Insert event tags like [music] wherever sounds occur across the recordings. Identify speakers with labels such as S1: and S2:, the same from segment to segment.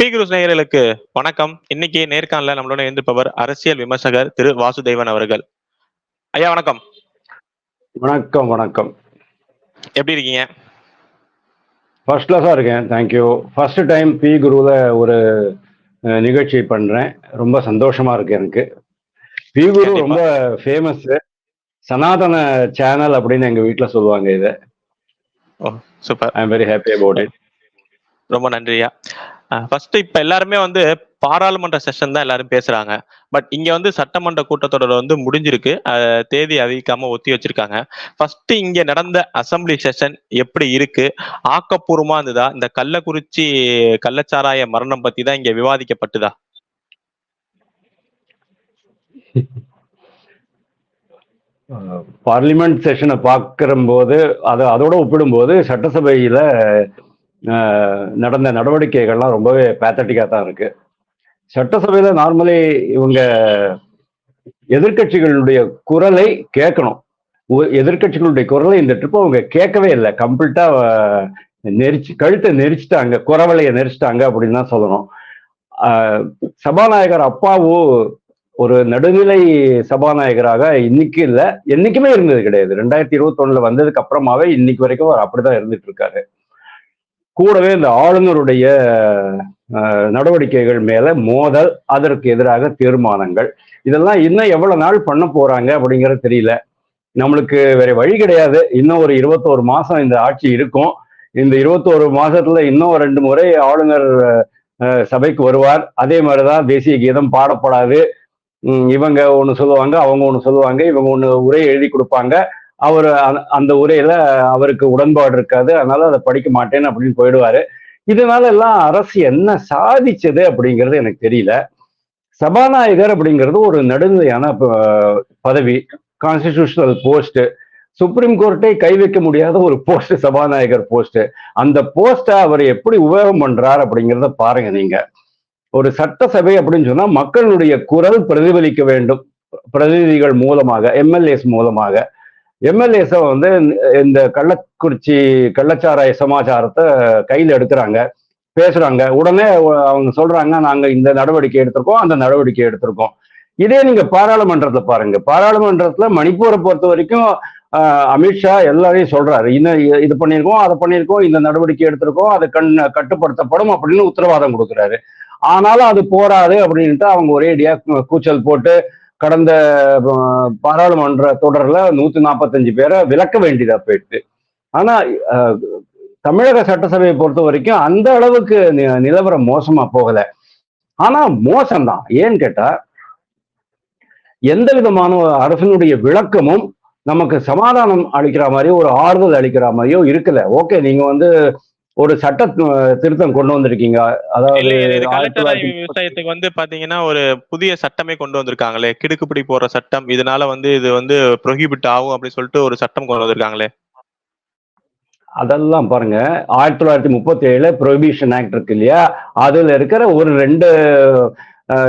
S1: B குருஸ் நேயர்களுக்கு வணக்கம். இன்னைக்கு நேர்காணல நம்மளோட இருந்திருப்பவர் அரசியல் விமர்சகர் திரு வாசுதேவன் அவர்கள். ஐயா வணக்கம்.
S2: வணக்கம் வணக்கம்.
S1: எப்படி இருக்கீங்க?
S2: ஃபர்ஸ்ட் கிளாஸாக இருக்கேன். Thank you first time P குருவில் ஒரு நிகழ்ச்சி பண்ணுறேன் ரொம்ப சந்தோஷமா இருக்கு எனக்கு. பி குரு. ரொம்ப ஃபேமஸ் சனாதன சேனல் அப்படின்னு எங்கள் வீட்டில் சொல்லுவாங்க இதை.
S1: Super.
S2: I am very happy about it
S1: ரொம்ப நன்றியா ஃபர்ஸ்ட் இப்ப எல்லாருமே வந்து பாராளுமன்ற செஷன் தான் எல்லாரும் பேசுறாங்க. பட் இங்க வந்து சட்டமன்ற கூட்டத்தொடர் வந்து முடிஞ்சிருக்கு. தேதி அறிவிக்காம ஒத்தி வச்சிருக்காங்க. ஃபர்ஸ்ட் இங்க நடந்த அசெம்பிளி செஷன் எப்படி இருக்கு? ஆக்கப்பூர்வமா இருந்ததா? இந்த கள்ளக்குறிச்சி கள்ளச்சாராய மரணம் பத்தி தான் இங்க விவாதிக்கப்பட்டுதா?
S2: பார்லிமெண்ட் செஷனை பார்க்குறம்போது அதை அதோட ஒப்பிடும்போது சட்டசபையில் நடந்த நடவடிக்கைகள்லாம் ரொம்பவே பேத்தட்டிக்காக தான் இருக்கு. சட்டசபையில் நார்மலி இவங்க எதிர்க்கட்சிகளுடைய குரலை கேட்கணும். எதிர்கட்சிகளுடைய எதிர்க்கட்சிகளுடைய குரலை இந்த ட்ரிப் அவங்க கேட்கவே இல்லை. கம்ப்ளீட்டா நெரிச்சு கழுத்தை நெரிச்சிட்டாங்க குறவலையை நெரிச்சிட்டாங்க அப்படின்னு தான் சொல்லணும். சபாநாயகர் அப்பாவு ஒரு நடுநிலை சபாநாயகராக இன்னைக்கு இல்லை என்னைக்குமே இருந்தது கிடையாது. ரெண்டாயிரத்தி இருபத்தி வந்ததுக்கு அப்புறமாவே இன்னைக்கு வரைக்கும் அவர் அப்படிதான் இருந்துட்டு இருக்காரு. கூடவே இந்த ஆளுநருடைய நடவடிக்கைகள் மேல மோதல் அதற்கு எதிராக தீர்மானங்கள். இதெல்லாம் இன்னும் எவ்வளவு நாள் பண்ண போறாங்க அப்படிங்கிறது தெரியல. நம்மளுக்கு வேற வழி கிடையாது. இன்னும் ஒரு இருபத்தோரு மாசம் இந்த ஆட்சி இருக்கும். இந்த இருபத்தோரு மாசத்துல இன்னும் ரெண்டு முறை ஆளுநர் சபைக்கு வருவார். அதே மாதிரிதான் தேசிய கீதம் பாடப்படாது. இவங்க ஒன்று சொல்லுவாங்க அவங்க ஒன்று சொல்லுவாங்க இவங்க ஒன்று உரை எழுதி கொடுப்பாங்க. அவர் அந்த- அந்த உரையில அவருக்கு உடன்பாடு இருக்காது அதனால அதை படிக்க மாட்டேன்னு அப்படின்னு போயிடுவாரு. இதனால எல்லாம் அரசு என்ன சாதிச்சது அப்படிங்கிறது எனக்கு தெரியல. சபாநாயகர் அப்படிங்கிறது ஒரு நடுநிலையான ப- பதவி கான்ஸ்டிடியூஷனல் போஸ்ட் சுப்ரீம் கோர்ட்டை கை வைக்க முடியாத ஒரு போஸ்ட் சபாநாயகர் போஸ்ட் அந்த போஸ்டை அவர் எப்படி உபயோகம் பண்றார் அப்படிங்கிறத பாருங்க நீங்க. ஒரு சட்டசபை அப்படின்னு சொன்னா மக்களுடைய குரல் பிரதிபலிக்க வேண்டும். பிரதிநிதிகள் மூலமாக எம்எல்ஏஸ் மூலமாக. எம்எல்ஏஸை வந்து இந்த கள்ளக்குறிச்சி கள்ளச்சாராய சமாச்சாரத்தை கையில் எடுக்கிறாங்க. பேசுறாங்க. உடனே அவங்க சொல்றாங்க நாங்க இந்த நடவடிக்கை எடுத்திருக்கோம் அந்த நடவடிக்கை எடுத்திருக்கோம். இதே நீங்க பாராளுமன்றத்துல பாருங்க. பாராளுமன்றத்துல மணிப்பூரை பொறுத்த வரைக்கும் அமித்ஷா எல்லாரையும் சொல்றாரு. இன்னும் இது பண்ணியிருக்கோம் அதை பண்ணியிருக்கோம் இந்த நடவடிக்கை எடுத்திருக்கோம் அது கண் கட்டுப்படுத்தப்படும் அப்படின்னு உத்தரவாதம் கொடுக்குறாரு. ஆனாலும் அது போராது அப்படின்ட்டு அவங்க ஒரேடியா கூச்சல் போட்டு கடந்த பாராளுமன்ற தொடர்ல நூத்தி நாற்பத்தஞ்சு பேரை விலக்க வேண்டியதா போயிட்டு ஆனா தமிழக சட்டசபையை பொறுத்த வரைக்கும் அந்த அளவுக்கு நி- நிலவரம் மோசமா போகல. ஆனா மோசம்தான். ஏன்னு கேட்டா எந்த விதமான அரசனுடைய விளக்கமும் நமக்கு சமாதானம் அளிக்கிற மாதிரியோ ஒரு ஆறுதல் அளிக்கிற மாதிரியோ இருக்கல. ஓகே நீங்க வந்து ஒரு சட்ட திருத்தம் கொண்டு வந்திருக்கீங்க அதாவது
S1: விவசாயத்துக்கு வந்து பாத்தீங்கன்னா ஒரு புதிய சட்டமே கொண்டு வந்திருக்காங்களே கிடுக்குப்பிடி போடுற சட்டம் இதனால வந்து இது வந்து ப்ரொஹிபிட் ஆகும் அப்படின்னு சொல்லிட்டு ஒரு சட்டம் கொண்டு வந்திருக்காங்களே.
S2: அதெல்லாம் பாருங்க ஆயிரத்தி தொள்ளாயிரத்தி முப்பத்தி ஏழுல ப்ரொஹிபிஷன் ஆக்ட் இருக்கு இல்லையா? அதுல இருக்கிற ஒரு ரெண்டு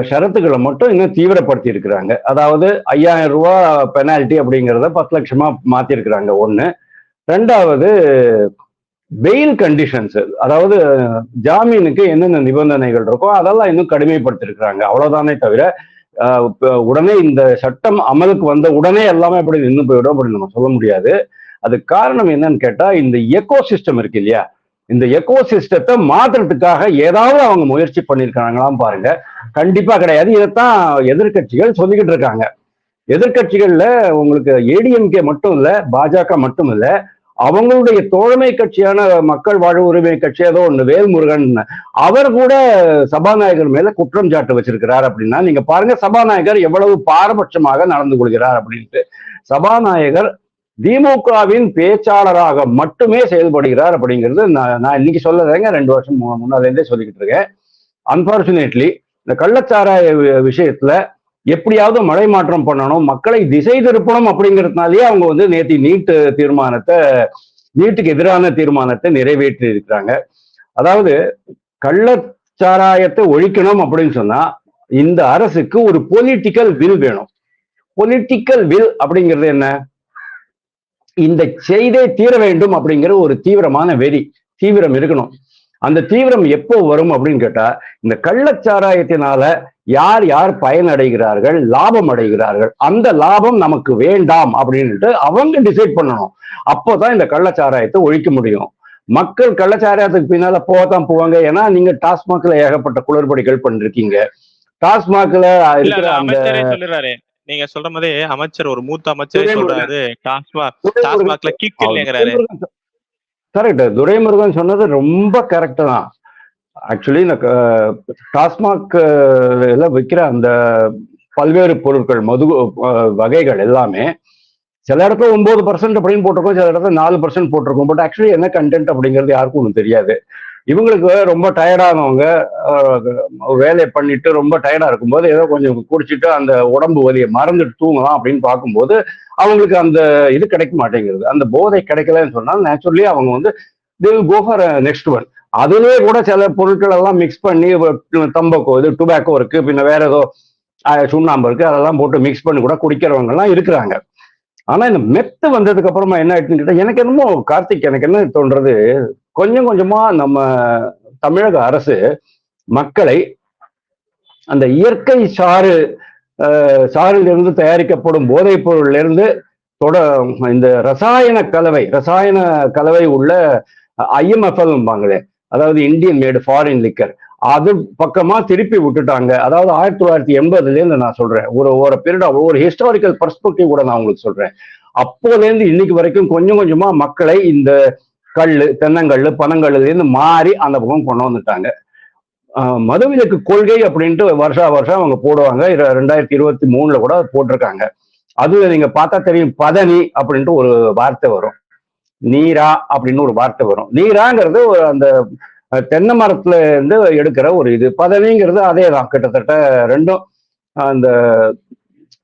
S2: ஷரத்துக்களை மட்டும் இன்னும் தீவிரப்படுத்தி இருக்கிறாங்க அதாவது ஐயாயிரம் ரூபாய் பெனால்டி அப்படிங்கிறத பத்து லட்சமா மாத்தி இருக்கிறாங்க ஒண்ணு. ரெண்டாவது பெயில் கண்டிஷன்ஸ் அதாவது ஜாமீனுக்கு என்னென்ன நிபந்தனைகள் இருக்கோ அதெல்லாம் இன்னும் கடுமைப்படுத்திருக்கிறாங்க. அவ்வளவுதானே தவிர உடனே இந்த சட்டம் அமலுக்கு வந்த உடனே எல்லாமே அப்படி நின்று போயிடும் அப்படின்னு நம்ம சொல்ல முடியாது. அதுக்கு காரணம் என்னன்னு கேட்டா இந்த எக்கோ சிஸ்டம் இருக்கு இல்லையா? இந்த எக்கோ சிஸ்டத்தை மாத்துறதுக்காக ஏதாவது அவங்க முயற்சி பண்ணிருக்காங்களாம் பாருங்க. கண்டிப்பா கிடையாது. இதைத்தான் எதிர்க்கட்சிகள் சொல்லிக்கிட்டு இருக்காங்க. எதிர்கட்சிகள்ல உங்களுக்கு ஏடிஎம்கே மட்டும் இல்ல பாஜக மட்டும் இல்லை அவங்களுடைய தோழமை கட்சியான மக்கள் வாழ்வு உரிமை கட்சி ஏதோ ஒண்ணு வேல்முருகன் அவர் கூட சபாநாயகர் மேல குற்றம் சாட்டு வச்சிருக்கிறார் அப்படின்னா நீங்க பாருங்க சபாநாயகர் எவ்வளவு பாரபட்சமாக நடந்து கொள்கிறார் அப்படின்ட்டு. சபாநாயகர் திமுகவின் பேச்சாளராக மட்டுமே செயல்படுகிறார் அப்படிங்கிறது நான் நான் இன்னைக்கு சொல்லலைங்க ரெண்டு வருஷம் முன்னாலேருந்தே இருந்தே சொல்லிக்கிட்டு இருக்கேன். அன்பார்ச்சுனேட்லி இந்த கள்ளச்சாராய வி- விஷயத்துல எப்படியாவது மழை மாற்றம் பண்ணணும் மக்களை திசை திருப்பணும் அப்படிங்கிறதுனாலேயே அவங்க வந்து நேற்று நீட்டு தீர்மானத்தை நீட்டுக்கு எதிரான தீர்மானத்தை நிறைவேற்றி இருக்கிறாங்க. அதாவது கள்ளச்சாராயத்தை ஒழிக்கணும் அப்படின்னு சொன்னா இந்த அரசுக்கு ஒரு பொலிட்டிக்கல் வில் வேணும். பொலிட்டிக்கல் வில் அப்படிங்கிறது என்ன? இந்த செய்தே தீர வேண்டும் அப்படிங்கிற ஒரு தீவிரமான வெறி தீவிரம் இருக்கணும். அந்த தீவிரம் எப்போ வரும் அப்படின்னு கேட்டா இந்த கள்ளச்சாராயத்தினால யார் யார் பயனடைகிறார்கள் லாபம் அடைகிறார்கள் அந்த லாபம் நமக்கு வேண்டாம் அப்படின்ட்டு அவங்க டிசைட் பண்ணணும். அப்போதான் இந்த கள்ளச்சாராயத்தை ஒழிக்க முடியும். மக்கள் கள்ளச்சாராயத்துக்கு பின்னால போகத்தான் போவாங்க. ஏன்னா நீங்க டாஸ்மாக்ல ஏகப்பட்ட குளறுபடிகள் பண்ணிருக்கீங்க. டாஸ்மாக்ல இருக்கிற அந்த
S1: நீங்க சொல்ற மாதிரி அமைச்சர் ஒரு மூத்த அமைச்சரே. சொல்றாரு. டாஸ்மாக் டாஸ்மாக்ல கிக் இல்லைங்கிறாரு.
S2: கரெக்ட் துரைமுருகன் சொன்னது ரொம்ப கரெக்ட் தான். ஆக்சுவலி இந்த டாஸ்மாக் எல்லாம் விற்கிற அந்த பல்வேறு பொருட்கள் மது வகைகள் எல்லாமே சில இடத்துல ஒன்பது பர்சன்ட் அப்படின்னு போட்டிருக்கோம் சில இடத்துல நாலு பர்சன்ட் போட்டிருக்கோம். பட் ஆக்சுவலி என்ன கண்டென்ட் அப்படிங்கிறது யாருக்கும் ஒன்றும் தெரியாது. இவங்களுக்கு ரொம்ப டயர்டானவங்க வேலையை பண்ணிட்டு ரொம்ப டயர்டா இருக்கும்போது ஏதோ கொஞ்சம் குடிச்சிட்டு அந்த உடம்பு வலியை மறந்துட்டு தூங்கலாம் அப்படின்னு பார்க்கும்போது அவங்களுக்கு அந்த இது கிடைக்க மாட்டேங்கிறது அந்த போதை கிடைக்கலன்னு சொன்னால் நேச்சுரலி அவங்க வந்து தில் கோ ஃபார் நெக்ஸ்ட் ஒன் அதுலயே கூட சில பொருட்கள் எல்லாம் மிக்ஸ் பண்ணி தம்பக்கோ இது டுபாக்கோ இருக்கு பின்ன வேற ஏதோ சுண்ணாம்பு இருக்கு அதெல்லாம் போட்டு மிக்ஸ் பண்ணி கூட குடிக்கிறவங்க எல்லாம் இருக்கிறாங்க. ஆனா இந்த மெத்து வந்ததுக்கு அப்புறமா என்ன ஆயிடுச்சுன்னு கேட்டா எனக்கு என்னமோ கார்த்திக் எனக்கு என்ன தோன்றது கொஞ்சம் கொஞ்சமா நம்ம தமிழக அரசு மக்களை அந்த இயற்கை சாறு சாறிலிருந்து தயாரிக்கப்படும் போதைப் பொருளிலிருந்து தொட இந்த ரசாயன கலவை ரசாயன கலவை உள்ள ஐஎம்எஃப்எல்பாங்களே அதாவது இந்தியன் மேடு ஃபாரின் லிக்கர் அது பக்கமா திருப்பி விட்டுட்டாங்க. அதாவது ஆயிரத்தி தொள்ளாயிரத்தி எண்பதுலேருந்து நான் சொல்றேன். ஒரு ஒரு பீரியட் ஒரு ஹிஸ்டாரிக்கல் பர்ஸ்பெக்டிவ் கூட நான் உங்களுக்கு சொல்றேன். அப்போலேருந்து இன்னைக்கு வரைக்கும் கொஞ்சம் கொஞ்சமா மக்களை இந்த கல் தென்னங்கல் பனங்கல்லுலேருந்து மாறி அந்த பக்கம் கொண்டு வந்துட்டாங்க. மதுவிலக்கு கொள்கை அப்படின்ட்டு வருஷா வருஷம் அவங்க போடுவாங்க. ரெண்டாயிரத்தி இருபத்தி மூணுல கூட போட்டிருக்காங்க. அது நீங்க பார்த்தா தெரியும் பதனி அப்படின்ட்டு ஒரு வார்த்தை வரும். நீரா அப்படின்னு ஒரு வார்த்தை வரும். நீராங்கிறது ஒரு அந்த தென்னை மரத்துல இருந்து எடுக்கிற ஒரு இது. பதவிங்கிறது அதே தான் கிட்டத்தட்ட ரெண்டும் அந்த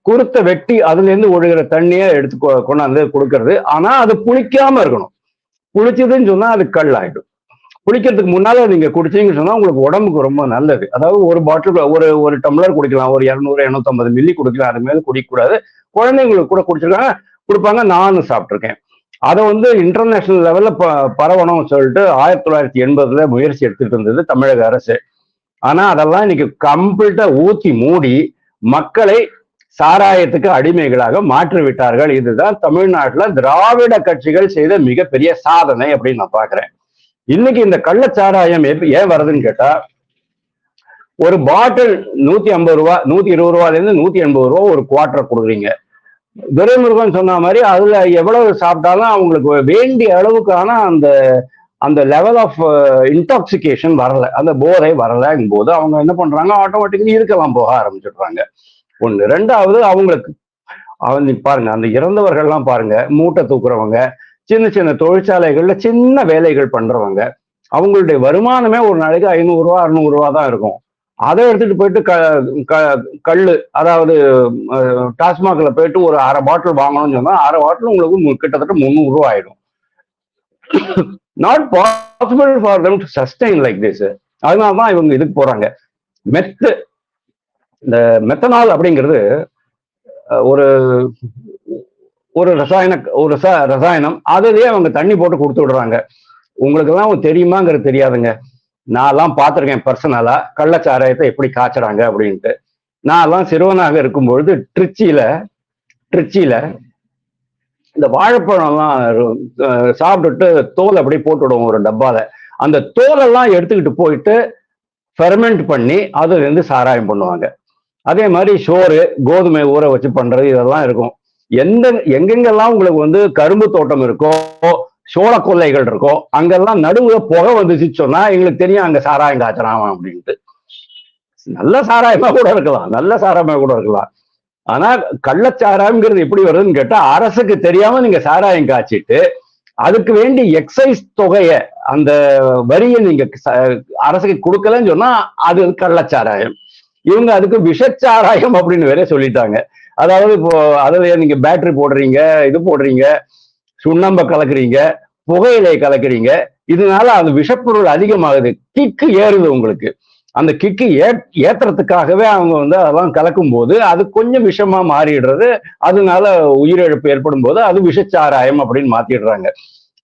S2: குருத்தை வெட்டி அதுல இருந்து ஒழுகிற தண்ணியை எடுத்து கொ- கொண்டாந்து கொடுக்கறது. ஆனா அது புளிக்காம இருக்கணும். புளிச்சதுன்னு சொன்னா அது கல் ஆயிடும் குடிக்கிறதுக்கு முன்னால நீங்க குடிச்சீங்கன்னு சொன்னா உங்களுக்கு உடம்புக்கு ரொம்ப நல்லது. அதாவது ஒரு பாட்டில் ஒரு ஒரு டம்ளர் குடிக்கலாம். ஒரு இரநூறு இரநூத்தம்பது மில்லி குடிக்கலாம். அது மேல குடிக்கக்கூடாது. குழந்தைங்களுக்கு கூட குடிச்சிருக்காங்க. கொடுப்பாங்க. நானும் சாப்பிட்ருக்கேன் அதை வந்து இன்டர்நேஷனல் லெவலில் ப பரவணும்னு சொல்லிட்டு ஆயிரத்தி தொள்ளாயிரத்தி எண்பதுல முயற்சி எடுத்துட்டு இருந்தது தமிழக அரசு. ஆனா அதெல்லாம் இன்னைக்கு கம்ப்ளீட்டா ஊத்தி மூடி மக்களை சாராயத்துக்கு அடிமைகளாக மாற்றி விட்டார்கள் இதுதான் தமிழ்நாட்டில் திராவிட கட்சிகள் செய்த மிகப்பெரிய சாதனை அப்படின்னு நான் பாக்குறேன் இன்னைக்கு இந்த கள்ளச்சாராயம் எப்ப- ஏன் வருதுன்னு கேட்டா ஒரு பாட்டில் நூத்தி ஐம்பது ரூபா நூத்தி இருபது ரூபாலேருந்து நூத்தி எண்பது ரூபா ஒரு குவார்டர் கொடுக்குறீங்க. துரைமுருகன் சொன்ன மாதிரி அதுல எவ்வளவு சாப்பிட்டாலும் அவங்களுக்கு வேண்டிய அளவுக்கான அந்த அந்த லெவல் ஆஃப் இன்டாக்சிகேஷன் வரல. அந்த போதை வரலங்கும் போது அவங்க என்ன பண்றாங்க? ஆட்டோமேட்டிக்கலி இருக்கலாம் போக ஆரம்பிச்சிடுறாங்க. ஒண்ணு. ரெண்டாவது அவங்களுக்கு அவங்க பாருங்க அந்த இறந்தவர்கள்லாம் பாருங்க மூட்டை தூக்குறவங்க சின்ன சின்ன தொழிற்சாலைகள்ல சின்ன வேலைகள் பண்றவங்க அவங்களுடைய வருமானமே ஒரு நாளைக்கு ஐநூறு ரூபா அறுநூறு ரூபா தான் இருக்கும். அதை எடுத்துட்டு போயிட்டு க க- அதாவது அஹ், டாஸ்மாக்ல போயிட்டு ஒரு அரை பாட்டில் வாங்கணும்னு சொன்னா அரை பாட்டில் உங்களுக்கு கிட்டத்தட்ட முந்நூறு ரூபா ஆயிடும். Not possible for them to sustain like this அதனால தான் இவங்க இதுக்கு போறாங்க. மெத்து இந்த மெத்தனால் அப்படிங்கிறது ஒரு ஒரு ரசாயன ஒரு ச ரசாயனம் அதுலயே அவங்க தண்ணி போட்டு கொடுத்து விடுறாங்க. உங்களுக்கு எல்லாம் தெரியுமாங்கிறது தெரியாதுங்க. நான்லாம் பார்த்துருக்கேன் பர்சனலாக கள்ளச்சாராயத்தை எப்படி காய்ச்சறாங்க அப்படின்ட்டு. நான்லாம் சிறுவனாக இருக்கும்பொழுது ட்ரிச்சியில ட்ரிச்சியில இந்த வாழைப்பழம்லாம் சாப்பிட்டுட்டு தோல் அப்படியே போட்டுவிடுவோம் ஒரு டப்பால. அந்த தோலெல்லாம் எடுத்துக்கிட்டு போயிட்டு ஃபெர்மெண்ட் பண்ணி அதுலேருந்து சாராயம் பண்ணுவாங்க. அதே மாதிரி சோறு கோதுமை ஊற வச்சு பண்றது இதெல்லாம் இருக்கும். எந்த எங்கெங்கெல்லாம் உங்களுக்கு வந்து கரும்பு தோட்டம் இருக்கோ சோள கொல்லைகள் இருக்கோ அங்கெல்லாம் நடுவுல புகை வந்துச்சு சொன்னா எங்களுக்கு தெரியும் அங்க சாராயம் காய்ச்சறான் அப்படின்ட்டு. நல்ல சாராயமா கூட இருக்கலாம் நல்ல சாராயமா கூட இருக்கலாம். ஆனா கள்ளச்சாராயம்ங்கிறது எப்படி வருதுன்னு கேட்டா அரசுக்கு தெரியாம நீங்க சாராயம் காய்ச்சிட்டு அதுக்கு வேண்டி எக்ஸைஸ் தொகைய அந்த வரியை நீங்க அரசுக்கு கொடுக்கலன்னு சொன்னா அது கள்ளச்சாராயம். இவங்க அதுக்கு விஷச்சாராயம் அப்படின்னு வேற சொல்லிட்டாங்க. அதாவது இப்போ அதுல நீங்க பேட்டரி போடுறீங்க இது போடுறீங்க சுண்ணம்ப கலக்குறீங்க புகையிலை கலக்குறீங்க இதனால அந்த விஷப்பொருள் அதிகமாகுது. கிக்கு ஏறுது உங்களுக்கு. அந்த கிக்கு ஏ ஏத்துறதுக்காகவே அவங்க வந்து அதெல்லாம் கலக்கும் போது அது கொஞ்சம் விஷமா மாறிடுறது. அதனால உயிரிழப்பு ஏற்படும் போது அது விஷச்சாராயம் அப்படின்னு மாத்திடுறாங்க.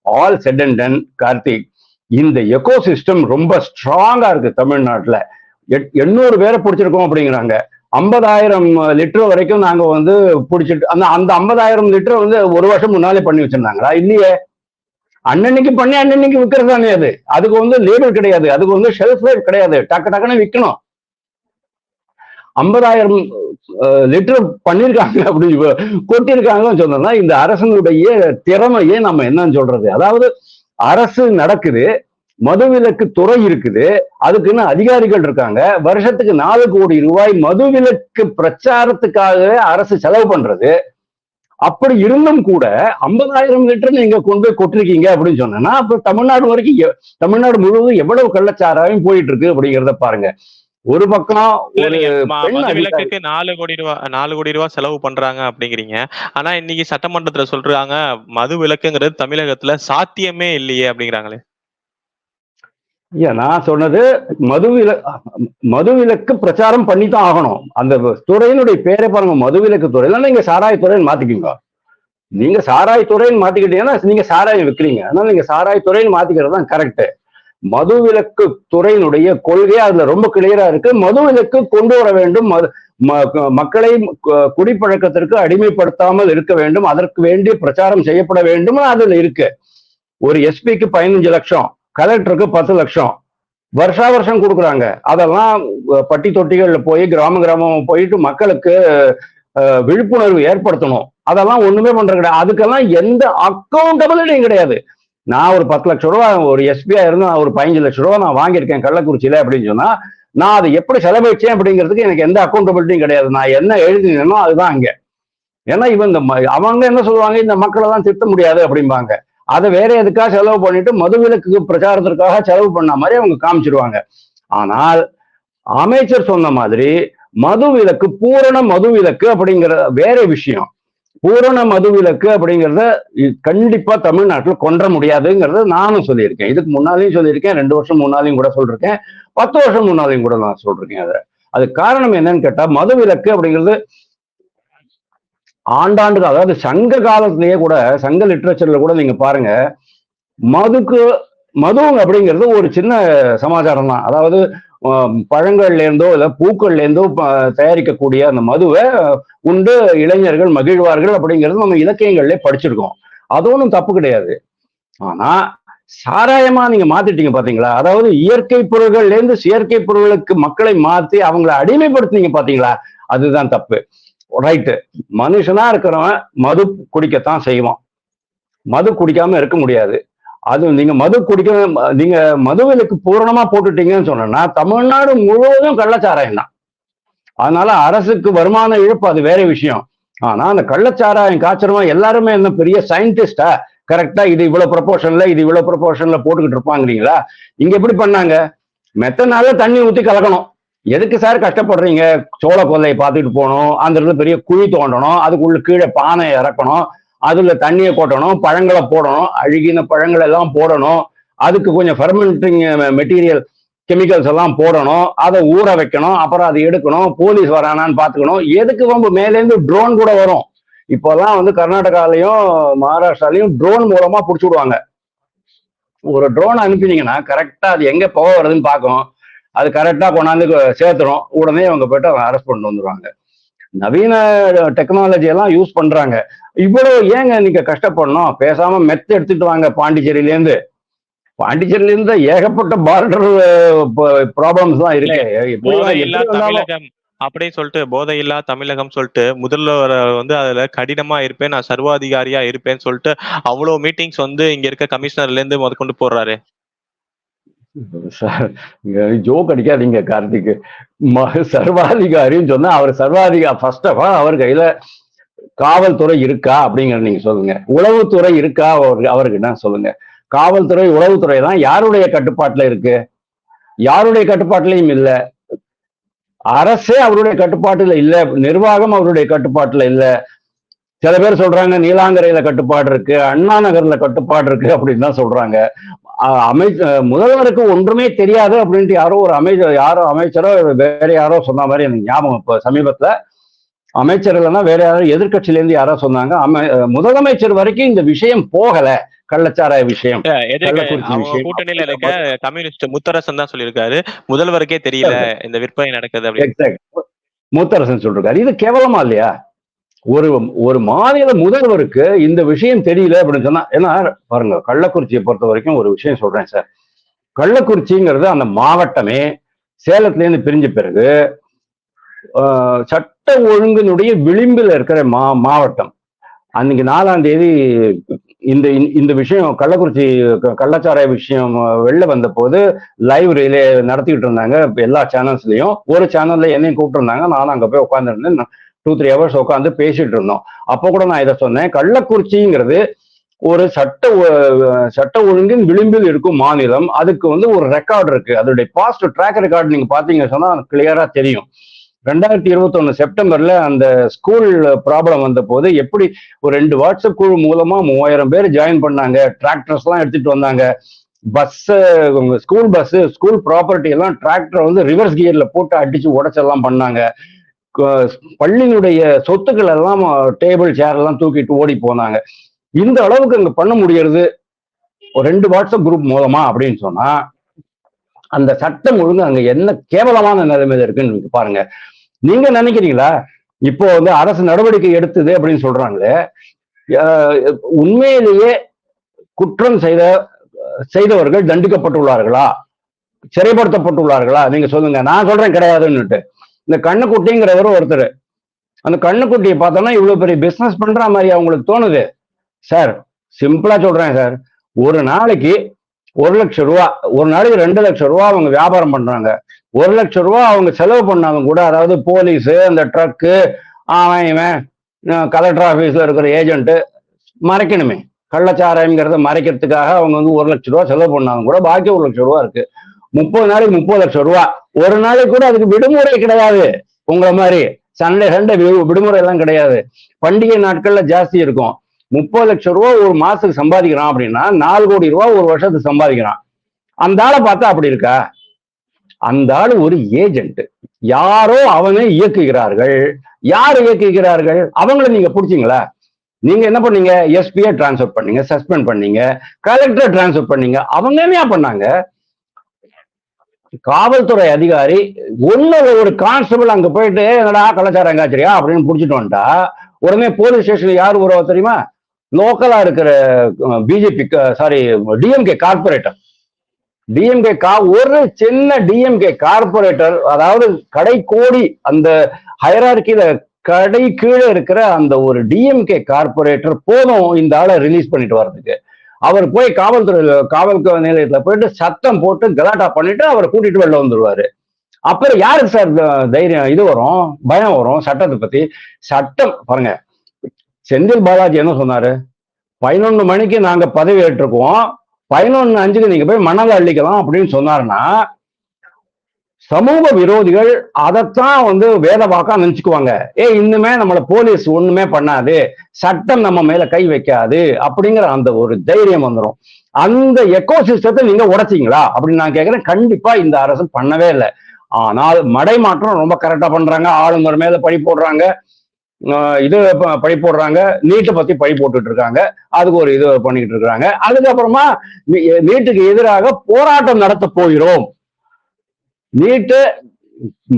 S2: All set and done Karthik இந்த எக்கோ சிஸ்டம் ரொம்ப ஸ்ட்ராங்கா இருக்கு தமிழ்நாட்டுல. எட்- எண்ணூறு பேரை பிடிச்சிருக்கோம் அப்படிங்கிறாங்க. ஐம்பதாயிரம் லிட்டர் வரைக்கும் நாங்க வந்து பிடிச்சிட்டு அந்த அந்த ஐம்பதாயிரம் லிட்டர் வந்து ஒரு வருஷம் முன்னாலே பண்ணி வச்சிருந்தாங்களா? இல்லையே. அன்னன்னைக்கு பண்ணி அன்னன்னைக்கு விற்கிறது தானே அது. அதுக்கு வந்து லேபிள் கிடையாது. அதுக்கு வந்து ஷெல்ஃப் லைஃப் கிடையாது. டக்கு டக்குன்னு விற்கணும் ஐம்பதாயிரம் லிட்டர் பண்ணிருக்காங்க [laughs] அப்படி கொட்டிருக்காங்கன்னு சொன்னோம்னா இந்த அரசனுடைய திறமையே நம்ம என்னன்னு சொல்றது? அதாவது அரசு நடக்குது. மதுவிலக்கு துறை இருக்குது. அதுக்குன்னு அதிகாரிகள் இருக்காங்க. வருஷத்துக்கு நாலு கோடி ரூபாய் மதுவிலக்கு பிரச்சாரத்துக்காகவே அரசு செலவு பண்றது. அப்படி இருந்தும் கூட ஐம்பதாயிரம் லிட்டர் நீங்க கொண்டு போய் கொட்டிருக்கீங்க அப்படின்னு சொன்னா அப்ப தமிழ்நாடு வரைக்கும் தமிழ்நாடு முழுவதும் எவ்வளவு கள்ளச்சாராயம் போயிட்டு இருக்கு அப்படிங்கிறத பாருங்க. ஒரு பக்கம்
S1: விலக்குக்கு நாலு கோடி ரூபா நாலு கோடி ரூபா செலவு பண்றாங்க அப்படிங்கிறீங்க. ஆனா இன்னைக்கு சட்டமன்றத்துல சொல்றாங்க மது விலக்குங்கிறது தமிழகத்துல சாத்தியமே இல்லையே அப்படிங்கிறாங்களே.
S2: நான் சொன்னது மதுவில மதுவிலக்கு பிரச்சாரம் பண்ணி தான் ஆகணும். அந்த துறையினுடைய பேரை பாருங்க மதுவிலக்கு துறை. இல்லைன்னா நீங்க சாராயத்துறைன்னு மாத்திக்கோங்க. நீங்க சாராயத்துறைன்னு மாத்திக்கிட்டீங்கன்னா நீங்க சாராயம் விற்கிறீங்க அதனால நீங்க சாராயத்துறைன்னு மாத்திக்கிறது தான் கரெக்ட் மதுவிலக்கு துறையினுடைய கொள்கை அதுல ரொம்ப கிளியரா இருக்கு. மதுவிலக்கு கொண்டு வர வேண்டும். ம- மக்களை கு- குடிப்பழக்கத்திற்கு அடிமைப்படுத்தாமல் இருக்க வேண்டும். அதற்கு வேண்டிய பிரச்சாரம் செய்யப்பட வேண்டும். அதுல இருக்கு. ஒரு எஸ்பிக்கு பதினஞ்சு லட்சம். கலெக்டருக்கு பத்து லட்சம். வருஷா வருஷம் கொடுக்குறாங்க. அதெல்லாம் பட்டி தொட்டிகளில் போய் கிராம கிராமம் போயிட்டு மக்களுக்கு விழிப்புணர்வு ஏற்படுத்தணும். அதெல்லாம் ஒண்ணுமே பண்றது கிடையாது. அதுக்கெல்லாம் எந்த அக்கௌண்டபிலிட்டியும் கிடையாது. நான் ஒரு பத்து லட்ச ரூபா ஒரு எஸ்பியா இருந்து நான் ஒரு பதினஞ்சு லட்ச ரூபா நான் வாங்கியிருக்கேன் கள்ளக்குறிச்சியில அப்படின்னு சொன்னா நான் அதை எப்படி செலவழிச்சேன் அப்படிங்கிறதுக்கு எனக்கு எந்த அக்கௌண்டபிலிட்டியும் கிடையாது. நான் என்ன எழுதினேனோ அதுதான் அங்க. ஏன்னா இவன் இந்த ம- அவங்க என்ன சொல்லுவாங்க? இந்த மக்களை எல்லாம் திட்ட முடியாது அப்படிம்பாங்க. அதை வேற எதுக்காக செலவு பண்ணிட்டு மதுவிலக்கு பிரச்சாரத்திற்காக செலவு பண்ண மாதிரி அவங்க காமிச்சிருவாங்க. ஆனால் அமைச்சர் சொன்ன மாதிரி மதுவிலக்கு பூரண மதுவிலக்கு அப்படிங்கிற வேற விஷயம். பூரண மதுவிலக்கு அப்படிங்கிறத கண்டிப்பா தமிழ்நாட்டுல கொன்ற முடியாதுங்கிறத நானும் சொல்லியிருக்கேன். இதுக்கு முன்னாலையும் சொல்லியிருக்கேன் ரெண்டு வருஷம் முன்னாலையும் கூட சொல்லிருக்கேன் பத்து வருஷம் முன்னாலையும் கூட நான் சொல்றேன் அதை. அது காரணம் என்னன்னு கேட்டா மதுவிலக்கு அப்படிங்கிறது ஆண்டாண்டு அதாவது சங்க காலத்திலேயே கூட சங்க லிட்ரேச்சர்ல கூட நீங்க பாருங்க மதுக்கு மது அப்படிங்கிறது ஒரு சின்ன சமாச்சாரம் தான். அதாவது பழங்கள்லேருந்தோ பழங்கள்ல இருந்தோ இல்ல பூக்கள்ல இருந்தோ தயாரிக்கக்கூடிய அந்த மதுவை உண்டு இளைஞர்கள் மகிழ்வார்கள் அப்படிங்கிறது நம்ம இலக்கியங்கள்ல படிச்சிருக்கோம். அது ஒன்றும் தப்பு கிடையாது. ஆனா சாராயமா நீங்க மாத்திட்டீங்க பாத்தீங்களா? அதாவது இயற்கை பொருள்கள்ல இருந்து செயற்கை பொருள்களுக்கு மக்களை மாத்தி அவங்களை அடிமைப்படுத்தினீங்க பாத்தீங்களா? அதுதான் தப்பு. ரைட்டு மனுஷனா இருக்கிறவன் மது குடிக்கத்தான் செய்வான். மது குடிக்காம இருக்க முடியாது. அது நீங்க மது குடிக்க நீங்க மதுவிலக்கு பூரணமா போட்டுட்டீங்கன்னு சொன்னா தமிழ்நாடு முழுவதும் கள்ளச்சாராயம் தான். அதனால அரசுக்கு வருமான இழப்பு அது வேற விஷயம். ஆனா அந்த கள்ளச்சாராயம் காய்ச்சறவன் எல்லாருமே என்ன பெரிய சயின்டிஸ்டா கரெக்டா இது இவ்வளவு ப்ரொபோர்ஷன்ல இது இவ்வளவு ப்ரொபோர்ஷன்ல போட்டுக்கிட்டு இருப்பாங்கிறீங்களா? இங்க எப்படி பண்ணாங்க? மெத்தனால தண்ணி ஊத்தி கலக்கணும். எதுக்கு சார் கஷ்டப்படுறீங்க? சோழ கொல்லையை பார்த்துட்டு போகணும். அந்த இடத்துல பெரிய குழி தோண்டணும். அதுக்குள்ள கீழே பானை இறக்கணும். அதுல தண்ணியை கொட்டணும். பழங்களை போடணும். அழுகின பழங்கள் எல்லாம் போடணும். அதுக்கு கொஞ்சம் ஃபெர்மெண்டிங் மெட்டீரியல் கெமிக்கல்ஸ் எல்லாம் போடணும். அதை ஊற வைக்கணும். அப்புறம் அதை எடுக்கணும். போலீஸ் வரானான்னு பார்த்துக்கணும். எதுக்கு வம்பு? மேலேருந்து ட்ரோன் கூட வரும். இப்போல்லாம் வந்து கர்நாடகாலையும் மகாராஷ்டிராலையும் ட்ரோன் மூலமா பிடிச்சி விடுவாங்க. ஒரு ட்ரோன் அனுப்பினீங்கன்னா கரெக்டா அது எங்க போக வருதுன்னு பார்க்கும் அது கரெக்டா கொண்டாந்து சேர்த்துரும் உடனே அவங்க போயிட்டு அவங்க அரெஸ்ட் பண்ணிட்டு வந்துருவாங்க. நவீன டெக்னாலஜி எல்லாம் யூஸ் பண்றாங்க. இவ்வளவு ஏங்க நீங்க கஷ்டப்படணும்? பேசாம மெத்த எடுத்துட்டு வாங்க பாண்டிச்சேரியில இருந்து பாண்டிச்சேரியில இருந்து ஏகப்பட்ட பார்டர் ப்ராப்ளம்ஸ் தான் இருக்கு.
S1: அப்படின்னு சொல்லிட்டு போதை இல்லா தமிழகம் சொல்லிட்டு முதல்வர் வந்து அதுல கடினமா இருப்பேன் நான் சர்வாதிகாரியா இருப்பேன்னு சொல்லிட்டு அவ்வளவு மீட்டிங்ஸ் வந்து இங்க இருக்க கமிஷனர்ல இருந்து முதற்கொண்டு போடுறாரு.
S2: ஜோக் அடிக்காதீங்க கார்த்திக். சர்வாதிகாரின்னு சொன்னா அவர் சர்வாதிகா ஃபர்ஸ்ட் ஆஃப் ஆல் அவர் கையில காவல்துறை இருக்கா அப்படிங்கறத நீங்க சொல்லுங்க. உளவுத்துறை இருக்கா அவருக்கு என்ன சொல்லுங்க. காவல்துறை உளவுத்துறை தான் யாருடைய கட்டுப்பாட்டுல இருக்கு? யாருடைய கட்டுப்பாட்டுலயும் இல்ல. அரசே அவருடைய கட்டுப்பாட்டுல இல்ல. நிர்வாகம் அவருடைய கட்டுப்பாட்டுல இல்ல. சில பேர் சொல்றாங்க நீலாங்கரையில கட்டுப்பாடு இருக்கு அண்ணா நகர்ல கட்டுப்பாடு இருக்கு அப்படின்னு தான் சொல்றாங்க. அமை முதல்வருக்கு ஒன்றுமே தெரியாது அப்படின்ட்டு யாரோ ஒரு அமைச்சர் யாரோ அமைச்சரோ வேற யாரோ சொன்ன மாதிரி எனக்கு ஞாபகம் இப்போ சமீபத்துல. அமைச்சர் இல்லைன்னா வேற யாரோ எதிர்க்கட்சியில இருந்து யாரோ சொன்னாங்க. அமை முதலமைச்சர் வரைக்கும் இந்த விஷயம் போகல. கள்ளச்சாராய விஷயம்.
S1: கூட்டணியில இருக்க கம்யூனிஸ்ட் முத்தரசன் தான் சொல்லியிருக்காரு. முதல்வருக்கே தெரியல இந்த விற்பனை நடக்குது அப்படின்னு.
S2: முத்தரசன் சொல்றாரு இது கேவலமா இல்லையா? ஒரு ஒரு மாநில முதல்வருக்கு இந்த விஷயம் தெரியல அப்படின்னு சொன்னா ஏன்னா பாருங்க கள்ளக்குறிச்சியை பொறுத்த வரைக்கும் ஒரு விஷயம் சொல்றேன் சார். கள்ளக்குறிச்சிங்கிறது அந்த மாவட்டமே சேலத்துல இருந்து பிரிஞ்ச பிறகு ஆஹ், சட்ட ஒழுங்கினுடைய விளிம்பில் இருக்கிற மா மாவட்டம். அன்னைக்கு நாலாம் தேதி இந்த இந்த விஷயம் கள்ளக்குறிச்சி கள்ளச்சாராய விஷயம் வெளில வந்த போது லைவ் ரிலே நடத்திக்கிட்டு இருந்தாங்க எல்லா சேனல்ஸ்லயும் ஒரு சேனல்ல என்னையும் கூப்பிட்டுருந்தாங்க நானும் அங்க போய் உட்காந்துருந்தேன் டூ த்ரீ ஹவர்ஸ் உட்காந்து பேசிட்டு இருந்தோம். அப்போ கூட நான் இதை சொன்னேன் கள்ளக்குறிச்சிங்கிறது ஒரு சட்ட சட்ட ஒழுங்கின் விளிம்பில் இருக்கும் மாநிலம். அதுக்கு வந்து ஒரு ரெக்கார்டு இருக்கு. அதோடைய பாஸ்ட் ட்ராக் ரெக்கார்டு நீங்க பாத்தீங்க சொன்னா கிளியரா தெரியும். ரெண்டாயிரத்தி இருபத்தொன்னு செப்டம்பர்ல அந்த ஸ்கூல் ப்ராப்ளம் வந்த போது எப்படி ஒரு ரெண்டு வாட்ஸ்அப் குழு மூலமா மூவாயிரம் பேர் ஜாயின் பண்ணாங்க டிராக்டர்ஸ் எல்லாம் எடுத்துட்டு வந்தாங்க. Bus school bus school property எல்லாம் டிராக்டர் வந்து ரிவர்ஸ் கியர்ல போட்டு அடிச்சு உடச்செல்லாம் பண்ணாங்க. பள்ளியினுடைய சொத்துக்கள் எல்லாம் டேபிள் சேர் எல்லாம் தூக்கிட்டு ஓடி போனாங்க. இந்த அளவுக்கு அங்க பண்ண முடியறது? ஒரு ரெண்டு வாட்ஸ்அப் குரூப் மூலமா அப்படின்னு சொன்னா அந்த சட்டம் ஒழுங்கு அங்க என்ன கேவலமான நிலைமை இருக்குன்னு பாருங்க. நீங்க நினைக்கிறீங்களா? இப்போ வந்து அரசு நடவடிக்கை எடுத்தது அப்படின்னு சொல்றாங்களே உண்மையிலேயே குற்றம் செய்த செய்தவர்கள் தண்டிக்கப்பட்டுள்ளார்களா? சிறைப்படுத்தப்பட்டுள்ளார்களா? நீங்க சொல்லுங்க. நான் சொல்றேன் கிடையாதுன்னுட்டு. இந்த கண்ணுக்குட்டிங்கிறவர் ஒருத்தர். அந்த கண்ணுக்குட்டியை பார்த்தோம்னா இவ்வளவு பெரிய பிசினஸ் பண்ற மாதிரி அவங்களுக்கு தோணுது. சார் சிம்பிளா சொல்றேன் சார் ஒரு நாளைக்கு ஒரு லட்சம் ரூபா ஒரு நாளைக்கு ரெண்டு லட்சம் ரூபா அவங்க வியாபாரம் பண்றாங்க. ஒரு லட்சம் ரூபா அவங்க செலவு பண்ணாங்க கூட அதாவது போலீஸ் அந்த ட்ரக்கு அவன் இவன் கலெக்டர் ஆஃபீஸில் இருக்கிற ஏஜென்ட்டு மறைக்கணுமே. கள்ளச்சாராயங்கிறத மறைக்கிறதுக்காக அவங்க வந்து ஒரு லட்ச ரூபா செலவு பண்ணாலும் கூட பாக்கி ஒரு லட்சம் ரூபா இருக்கு. முப்பது நாளைக்கு முப்பது லட்சம் ரூபா. ஒரு நாளைக்கு கூட அதுக்கு விடுமுறை கிடையாது. உங்களை மாதிரி. சண்டே சண்டே விடுமுறை எல்லாம் கிடையாது. பண்டிகை நாட்கள்ல ஜாஸ்தி இருக்கும். முப்பது லட்சம் ரூபா ஒரு மாசத்துக்கு சம்பாதிக்கிறான் அப்படின்னா நாலு கோடி ரூபா ஒரு வருஷத்துக்கு சம்பாதிக்கிறான். அந்த ஆளை பார்த்தா அப்படி இருக்கா? அந்த ஆள் ஒரு ஏஜென்ட் யாரோ அவனை இயக்குகிறார்கள். யார் இயக்குகிறார்கள்? அவங்கள நீங்க பிடிச்சிங்களா? நீங்க என்ன பண்ணீங்க? எஸ்பியை டிரான்ஸ்ஃபர் பண்ணீங்க சஸ்பெண்ட் பண்ணீங்க கலெக்டர் டிரான்ஸ்ஃபர் பண்ணீங்க. அவங்க என்ன பண்ணாங்க? காவல்துறை அதிகாரி ஒண்ணு ஒரு கான்ஸ்டபிள் அங்க போயிட்டு என்னடா கலாச்சாரம் எங்காச்சரியா அப்படின்னு புடிச்சிட்டு வந்துட்டா உடனே போலீஸ் ஸ்டேஷன் யார் உறவு தெரியுமா? லோக்கலா இருக்கிற BJP sorry DMK corporator DMK கா ஒரு சின்ன டிஎம்கே கார்பரேட்டர் அதாவது கடை கோடி அந்த ஹைரார்கில கடை கீழே இருக்கிற அந்த ஒரு டிஎம்கே கார்பரேட்டர் போதும் இந்த ஆளை ரிலீஸ் பண்ணிட்டு வர்றதுக்கு. அவர் போய் காவல்துறை காவல் நிலையத்துல போயிட்டு சத்தம் போட்டு கலாட்டா பண்ணிட்டு அவரை கூட்டிட்டு வெளில வந்துருவாரு. அப்புறம் யாருக்கு சார் தைரியம் இது வரும் பயம் வரும் சட்டத்தை பத்தி? சட்டம் பாருங்க. செந்தில் பாலாஜி என்ன சொன்னாரு? பதினொன்னு மணிக்கு நாங்க பதவி ஏற்றுக்குவோம் பதினொன்னு அஞ்சுக்கு நீங்க போய் மணல் அள்ளிக்கலாம் அப்படின்னு சொன்னாருன்னா சமூக விரோதிகள் அதைத்தான் வந்து வேத வாக்கா நினைச்சுக்குவாங்க. ஏ இன்னுமே நம்மள போலீஸ் ஒண்ணுமே பண்ணாது. சட்டம் நம்ம மேல கை வைக்காது அப்படிங்கிற அந்த ஒரு தைரியம் வந்துடும் அந்த எக்கோ சிஸ்டத்தை நீங்க உடைச்சிங்களா? அப்படின்னு நான் கேட்கிறேன் கண்டிப்பா இந்த அரசு பண்ணவே இல்லை. ஆனால் மடை மாற்றம் ரொம்ப கரெக்டா பண்றாங்க. ஆளுநர் மேல பழி போடுறாங்க. இது பழி போடுறாங்க. நீட்டை பத்தி பழி போட்டுட்டு இருக்காங்க. அதுக்கு ஒரு இது பண்ணிக்கிட்டு இருக்காங்க. அதுக்கப்புறமா நீட்டுக்கு எதிராக போராட்டம் நடத்த போகிறோம். நீட்டு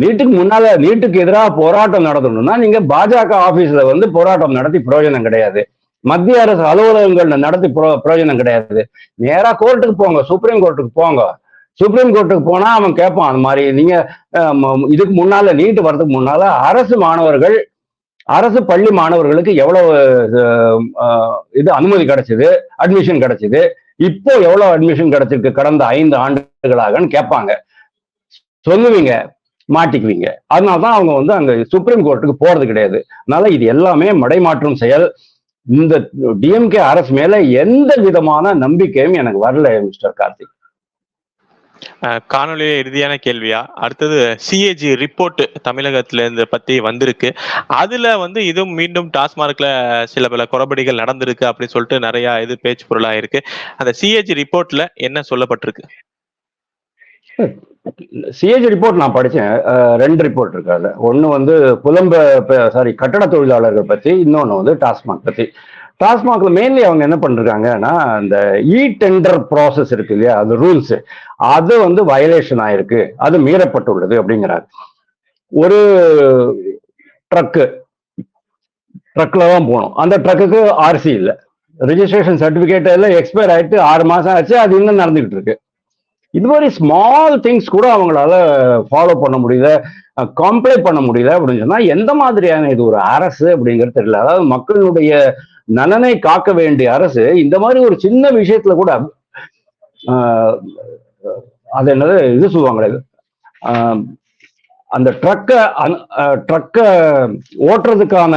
S2: நீட்டுக்கு முன்னால நீட்டுக்கு எதிராக போராட்டம் நடத்தணும்னா நீங்க பாஜக ஆபீஸ்ல வந்து போராட்டம் நடத்தி பிரயோஜனம் கிடையாது. மத்திய அரசு அலுவலகங்கள்ல நடத்தி பிரயோஜனம் கிடையாது. நேரா கோர்ட்டுக்கு போங்க சுப்ரீம் கோர்ட்டுக்கு போங்க. சுப்ரீம் கோர்ட்டுக்கு போனா அவன் கேட்பான் அந்த மாதிரி நீங்க இதுக்கு முன்னால நீட்டு வர்றதுக்கு முன்னால அரசு மாணவர்கள் அரசு பள்ளி மாணவர்களுக்கு எவ்வளவு இது அனுமதி கிடைச்சது அட்மிஷன் கிடைச்சது இப்போ எவ்வளவு அட்மிஷன் கிடைச்சிருக்கு கடந்த ஐந்து ஆண்டுகளாகன்னு கேட்பாங்க சொல்லுவீங்க மாட்டிக்குவீங்க. அதனாலதான் அவங்க வந்து அங்க சுப்ரீம் கோர்ட்டுக்கு போறது கிடையாது. அதனால இது எல்லாமே மடைமாற்றும் செயல். இந்த டிஎம்கே அரசு மேல எந்த விதமான நம்பிக்கையும் எனக்கு வரல மிஸ்டர் கார்த்திக்.
S1: காணொலியில இறுதியான கேள்வியா? அடுத்தது சிஏஜி ரிப்போர்ட் தமிழகத்துல இருந்து பத்தி வந்திருக்கு. அதுல வந்து இதுவும் மீண்டும் டாஸ்மார்க்ல சில பல குறபடிகள் நடந்திருக்கு அப்படின்னு சொல்லிட்டு நிறைய இது பேச்சு பொருளா இருக்கு அந்த சிஏஜி ரிப்போர்ட்ல என்ன சொல்லப்பட்டிருக்கு?
S2: சிஏஜி ரிப்போர்ட் நான் படித்தேன் ரெண்டு ரிப்போர்ட் இருக்கு அதில். ஒன்று வந்து புலம்ப சாரி கட்டட தொழிலாளர்கள் பற்றி இன்னொன்று வந்து டாஸ்மாக் பற்றி டாஸ்மாக்ல மெயின்லி அவங்க என்ன பண்ணிருக்காங்கன்னா அந்த இ டெண்டர் ப்ராசஸ் இருக்கு இல்லையா? அது ரூல்ஸ் அது வந்து வயலேஷன் ஆயிருக்கு. அது மீறப்பட்டுள்ளது அப்படிங்கிறாரு ஒரு ட்ரக்கு ட்ரக்கில் தான் போகணும் அந்த ட்ரக்குக்கு ஆர்சி இல்லை. ரிஜிஸ்ட்ரேஷன் சர்டிஃபிகேட் எல்லாம் எக்ஸ்பயர் ஆயிட்டு ஆறு மாசம் ஆச்சு. அது இன்னும் நடந்துகிட்டு இருக்கு. இது மாதிரி ஸ்மால் திங்ஸ் கூட அவங்களால ஃபாலோ பண்ண முடியல காம்ப்ளை பண்ண முடியல அப்படின்னு சொன்னா எந்த மாதிரியான இது ஒரு அரசு அப்படிங்கிறது தெரியல. அதாவது மக்களுடைய நலனை காக்க வேண்டிய அரசு இந்த மாதிரி ஒரு சின்ன விஷயத்துல கூட அது என்னது இது சொல்லுவாங்களே அந்த ட்ரக்கை ட்ரக்கை ஓட்டுறதுக்கான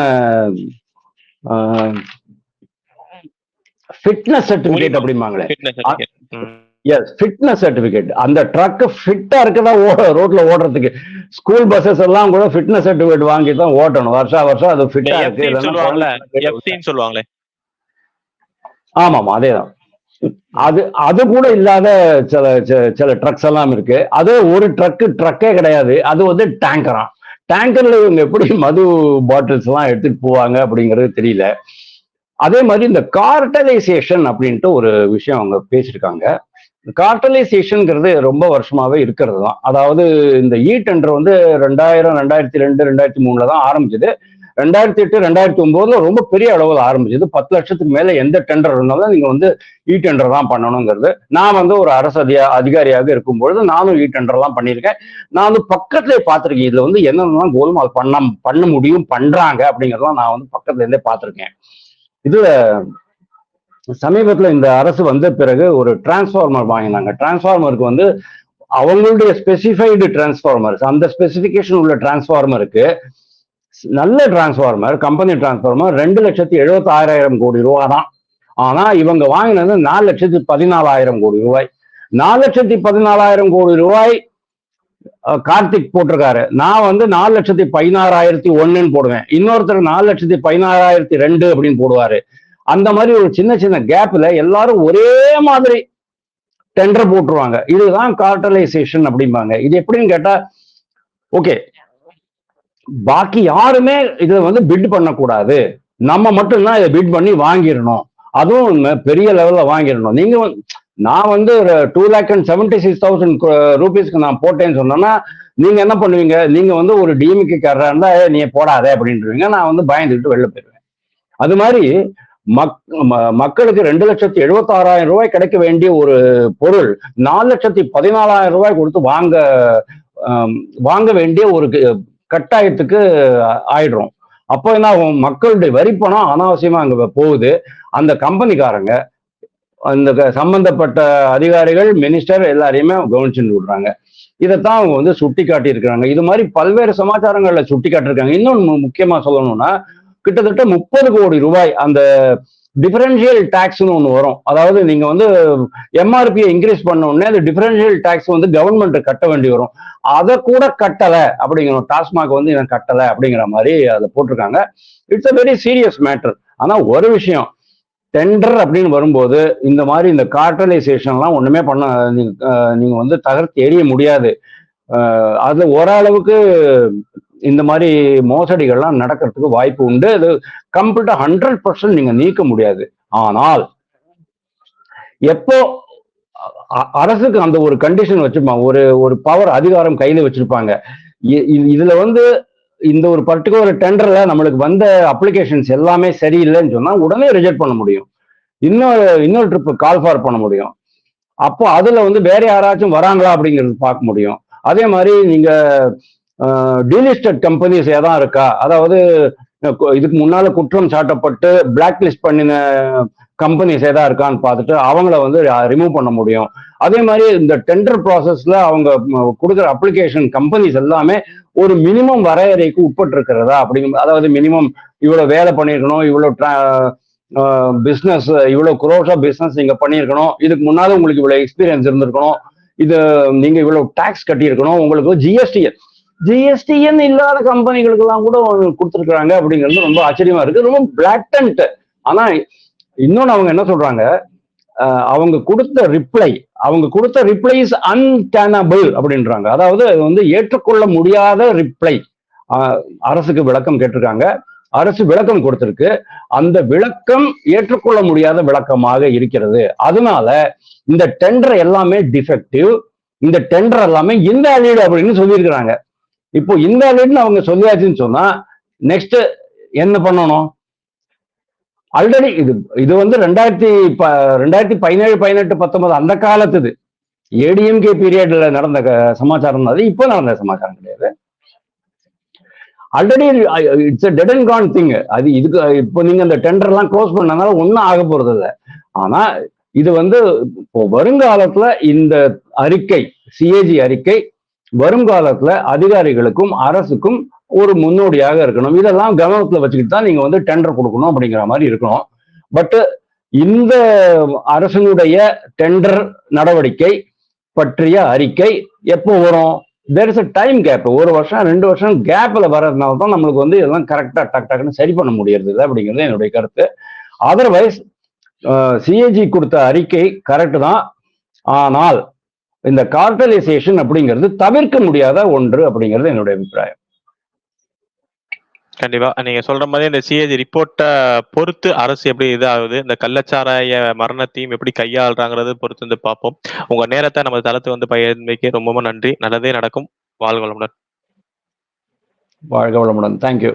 S2: ஃபிட்னஸ் சர்டிபிகேட் அப்படிம்பாங்களே. எஸ் ஃபிட்னஸ் சர்டிபிகேட் அந்த ட்ரக் ஃபிட்டா இருக்கதா? ஓட ரோட்ல ஓடுறதுக்கு. ஸ்கூல் பஸ்ஸஸ் எல்லாம் கூட ஃபிட்னஸ் சர்டிபிகேட் வாங்கி தான் ஓட்டணும். வருஷா வருஷம் அது ஃபிட்டா இருக்கு.
S1: சொல்லுவாங்களே.
S2: ஆமாமா அதேதான் அது அது கூட இல்லாத சில சில- சில ட்ரக்ஸ் எல்லாம் இருக்கு. அது ஒரு ட்ரக்கு ட்ரக்கே கிடையாது. அது வந்து டேங்கரா டேங்கர்ல இவங்க எப்படி மது பாட்டில்ஸ் எல்லாம் எடுத்துட்டு போவாங்க அப்படிங்கிறது தெரியல. அதே மாதிரி இந்த கார்டலைசேஷன் அப்படின்ட்டு ஒரு விஷயம் அவங்க பேசியிருக்காங்க. கார்டலைசேஷனுங்கிறது ரொம்ப வருஷமாவே இருக்கிறது தான் அதாவது இந்த e இ டெண்டர் வந்து ரெண்டாயிரம் ரெண்டாயிரத்தி ரெண்டு ரெண்டாயிரத்தி மூணுல தான் ஆரம்பிச்சது. ரெண்டாயிரத்தி எட்டு ரெண்டாயிரத்தி ஒன்பதுல ரொம்ப பெரிய அளவில் ஆரம்பிச்சது. பத்து லட்சத்துக்கு மேல எந்த டெண்டர் இருந்தாலும் நீங்க வந்து e இ டெண்டர் தான் பண்ணணுங்கிறது. நான் வந்து ஒரு அரசு அதிக அதிகாரியாக இருக்கும்பொழுது நானும் e இ டெண்டர்லாம் பண்ணியிருக்கேன். நான் வந்து பக்கத்துலேயே பார்த்துருக்கேன். இதுல வந்து என்னென்னலாம் கோல்மால் பண்ண பண்ண முடியும் பண்றாங்க அப்படிங்கிறதெல்லாம் நான் வந்து பக்கத்துல இருந்தே பார்த்துருக்கேன். இதில் சமீபத்தில் இந்த அரசு வந்த பிறகு ஒரு டிரான்ஸ்ஃபார்மர் வாங்கினாங்க. டிரான்ஸ்ஃபார்மருக்கு வந்து அவங்களுடைய ஸ்பெசிஃபைடு டிரான்ஸ்ஃபார்மர்ஸ் அந்த ஸ்பெசிஃபிகேஷன் உள்ள டிரான்ஸ்ஃபார்மருக்கு நல்ல டிரான்ஸ்ஃபார்மர் கம்பெனி டிரான்ஸ்ஃபார்மர் ரெண்டு லட்சத்தி எழுபத்தி ஆறாயிரம் கோடி ரூபா தான். ஆனா இவங்க வாங்கினது நாலு லட்சத்தி பதினாலாயிரம் கோடி ரூபாய். நாலு லட்சத்தி பதினாலாயிரம் கோடி ரூபாய் கார்த்திக் போட்டிருக்காரு. நான் வந்து நாலு லட்சத்தி பதினாறாயிரத்தி ஒண்ணுன்னு போடுவேன். இன்னொருத்தர் நாலு லட்சத்தி பதினாறாயிரத்தி ரெண்டு அப்படின்னு போடுவாரு. அந்த மாதிரி ஒரு சின்ன சின்ன கேப்ல எல்லாரும் ஒரே மாதிரி டெண்டர் போட்டுருவாங்க. இதுதான் கார்டலைசேஷன் அப்படிம்பாங்க. இது எப்படின்னு கேட்டா ஓகே பாக்கி யாருமே இதை வந்து பிட் பண்ணக்கூடாது. நம்ம மட்டும்தான் இதை பிட் பண்ணி வாங்கிடணும். அதுவும் பெரிய லெவல்ல வாங்கிடணும். நீங்க நான் வந்து ஒரு two lakh and seventy six thousand ருபீஸ்க்கு நான் போட்டேன்னு சொன்னேன்னா நீங்க என்ன பண்ணுவீங்க? நீங்க வந்து ஒரு டிஎம்கே காரரா இருந்தா நீ போடாத அப்படின்றீங்க நான் வந்து பயந்துட்டு வெளில போயிடுவேன். அது மாதிரி மக்களுக்கு ரெண்டு லட்சத்தி எழுபத்தாறாயிரம் ரூபாய் கிடைக்க வேண்டிய ஒரு பொருள் நாலு லட்சத்தி பதினாலாயிரம் ரூபாய் கொடுத்து வாங்க வாங்க வேண்டிய ஒரு கட்டாயத்துக்கு ஆயிடுறோம். அப்போ என்ன ஆகும்? மக்களுடைய வரி பணம் அனாவசியமா அங்க போகுது. அந்த கம்பெனிக்காரங்க அந்த க- சம்பந்தப்பட்ட அதிகாரிகள் மினிஸ்டர் எல்லாரையுமே கவனிச்சுட்டு விடுறாங்க. இதைத்தான் அவங்க வந்து சுட்டி காட்டியிருக்கிறாங்க இது மாதிரி பல்வேறு சமாச்சாரங்கள்ல சுட்டி காட்டியிருக்காங்க இன்னொன்று முக்கியமா சொல்லணும்னா கிட்டத்தட்ட முப்பது கோடி ரூபாய் அந்த டிஃபரன்ஷியல் டாக்ஸ்னு ஒன்று வரும். அதாவது நீங்க வந்து எம்ஆர்பியை இன்க்ரீஸ் பண்ண உடனே அது டிஃபரன்ஷியல் டாக்ஸ் வந்து கவர்மெண்ட் கட்ட வேண்டி வரும். அதை கூட கட்டலை அப்படிங்கிறோம் டாஸ்மாக் வந்து இவன் கட்டலை அப்படிங்கிற மாதிரி அதை போட்டிருக்காங்க. It's a very serious matter ஆனால் ஒரு விஷயம் டெண்டர் அப்படின்னு வரும்போது இந்த மாதிரி இந்த கார்டலைசேஷன்லாம் ஒன்றுமே பண்ண நீங்கள் வந்து தகர்த்து எரிய முடியாது. அது ஓரளவுக்கு இந்த மாதிரி மோசடிகள்லாம் நடக்கிறதுக்கு வாய்ப்பு உண்டு. அது கம்ப்ளீட்டா ஹண்ட்ரட் பர்சன்ட் நீங்க நீக்க முடியாது. ஆனால் எப்போ அ- அரசுக்கு அந்த ஒரு கண்டிஷன் வச்சிருப்பாங்க ஒரு ஒரு பவர் அதிகாரம் கையில வச்சிருப்பாங்க. இதுல வந்து இந்த ஒரு பர்டிகுலர் டெண்டர்ல நம்மளுக்கு வந்த அப்ளிகேஷன்ஸ் எல்லாமே சரியில்லைன்னு சொன்னா உடனே ரிஜெக்ட் பண்ண முடியும். இன்னொரு இன்னொரு ட்ரிப் கால் ஃபார் பண்ண முடியும். அப்போ அதுல வந்து வேற யாராச்சும் வராங்களா அப்படிங்கிறது பார்க்க முடியும். அதே மாதிரி நீங்க டீலிஸ்டட் கம்பெனிஸ் ஏதான் இருக்கா? அதாவது இதுக்கு முன்னால குற்றம் சாட்டப்பட்டு பிளாக் லிஸ்ட் பண்ணின கம்பெனிஸ் ஏதா இருக்கான்னு பார்த்துட்டு அவங்கள வந்து ரிமூவ் பண்ண முடியும். அதே மாதிரி இந்த டெண்டர் ப்ராசஸ்ல அவங்க கொடுக்குற அப்ளிகேஷன் கம்பெனிஸ் எல்லாமே ஒரு மினிமம் வரையறைக்கு உட்பட்டு இருக்கிறதா அப்படிங்க அதாவது மினிமம் இவ்வளோ வேலை பண்ணியிருக்கணும் இவ்வளோ பிஸ்னஸ் இவ்வளோ குரோஷா பிஸ்னஸ் நீங்கள் பண்ணியிருக்கணும் இதுக்கு முன்னால உங்களுக்கு இவ்வளோ எக்ஸ்பீரியன்ஸ் இருந்திருக்கணும் இது நீங்கள் இவ்வளோ டேக்ஸ் கட்டியிருக்கணும் உங்களுக்கு ஜிஎஸ்டி ஜிஎஸ்டிஎன் இல்லாத கம்பெனிகளுக்கு எல்லாம் கூட கொடுத்துருக்குறாங்க அப்படிங்கிறது ரொம்ப ஆச்சரியமா இருக்கு. ரொம்ப பிளாட்டன்ட் ஆனா இன்னொன்னு அவங்க என்ன சொல்றாங்க? அவங்க கொடுத்த ரிப்ளை அவங்க கொடுத்த ரிப்ளை இஸ் அன்டேனபிள் அப்படின்றாங்க. அதாவது அது வந்து ஏற்றுக்கொள்ள முடியாத ரிப்ளை அரசுக்கு விளக்கம் கேட்டிருக்காங்க. அரசு விளக்கம் கொடுத்திருக்கு. அந்த விளக்கம் ஏற்றுக்கொள்ள முடியாத விளக்கமாக இருக்கிறது. அதனால இந்த டெண்டர் எல்லாமே டிஃபெக்டிவ் இந்த டெண்டர் எல்லாமே இன்வேலிட் அப்படின்னு சொல்லியிருக்கிறாங்க. இப்போ இன்வேலிட்னு அவங்க சொல்லியாச்சுன்னு சொன்னா நெக்ஸ்ட் என்ன பண்ணணும்? ஆல்ரெடி இது இது வந்து ரெண்டாயிரத்தி ப- ரெண்டாயிரத்தி பதினேழு பதினெட்டு பத்தொன்பது அந்த காலத்துது. ஏடிஎம்கே பீரியட்ல நடந்த சமாச்சாரம் அது இப்போ நடந்த சமாச்சாரம் கிடையாது. Already it's dead and gone thing அது இதுக்கு இப்போ நீங்க அந்த டெண்டர் எல்லாம் க்ளோஸ் பண்ணனால ஒன்றும் ஆக போறது இல்லை. ஆனா இது வந்து இப்போ வருங்காலத்துல இந்த அறிக்கை சிஏஜி அறிக்கை வருங்காலத்துல அதிகாரிகளுக்கும் அரசுக்கும் ஒரு முன்னோடியாக இருக்கணும். இதெல்லாம் கவனத்துல வச்சுக்கிட்டு தான் நீங்க வந்து டெண்டர் கொடுக்கணும் அப்படிங்கிற மாதிரி இருக்கணும். பட்டு இந்த அரசனுடைய டெண்டர் நடவடிக்கை பற்றிய அறிக்கை எப்போ வரும்? There is a time gap ஒரு வருஷம் ரெண்டு வருஷம் கேப்ல வர்றதுனால தான் நம்மளுக்கு வந்து இதெல்லாம் கரெக்டா டக் டக்குன்னு சரி பண்ண முடியறது இல்லை அப்படிங்கிறது என்னுடைய கருத்து. அதர்வைஸ் சிஏஜி கொடுத்த அறிக்கை கரெக்ட் தான். ஆனால் இந்த கார்டலைசேஷன் அப்படிங்கிறது தவிர்க்க முடியாத ஒன்று அப்படிங்கிறது என்னுடைய அபிப்பிராயம்.
S1: கண்டிப்பா. நீங்க சொல்ற மாதிரி இந்த சிஏஜி ரிப்போர்ட்டை பொறுத்து அரசு எப்படி இது ஆகுது இந்த கள்ளச்சாராய மரணத்தையும் எப்படி கையாளுறாங்கிறது பொறுத்து வந்து பார்ப்போம். உங்க நேரத்தை நம்ம தளத்துக்கு வந்து பகிர்ந்தமைக்கு ரொம்ப ரொம்ப நன்றி. நல்லதே நடக்கும். வாழ்க வளமுடன்.
S2: வாழ்க வளமுடன். தேங்க்யூ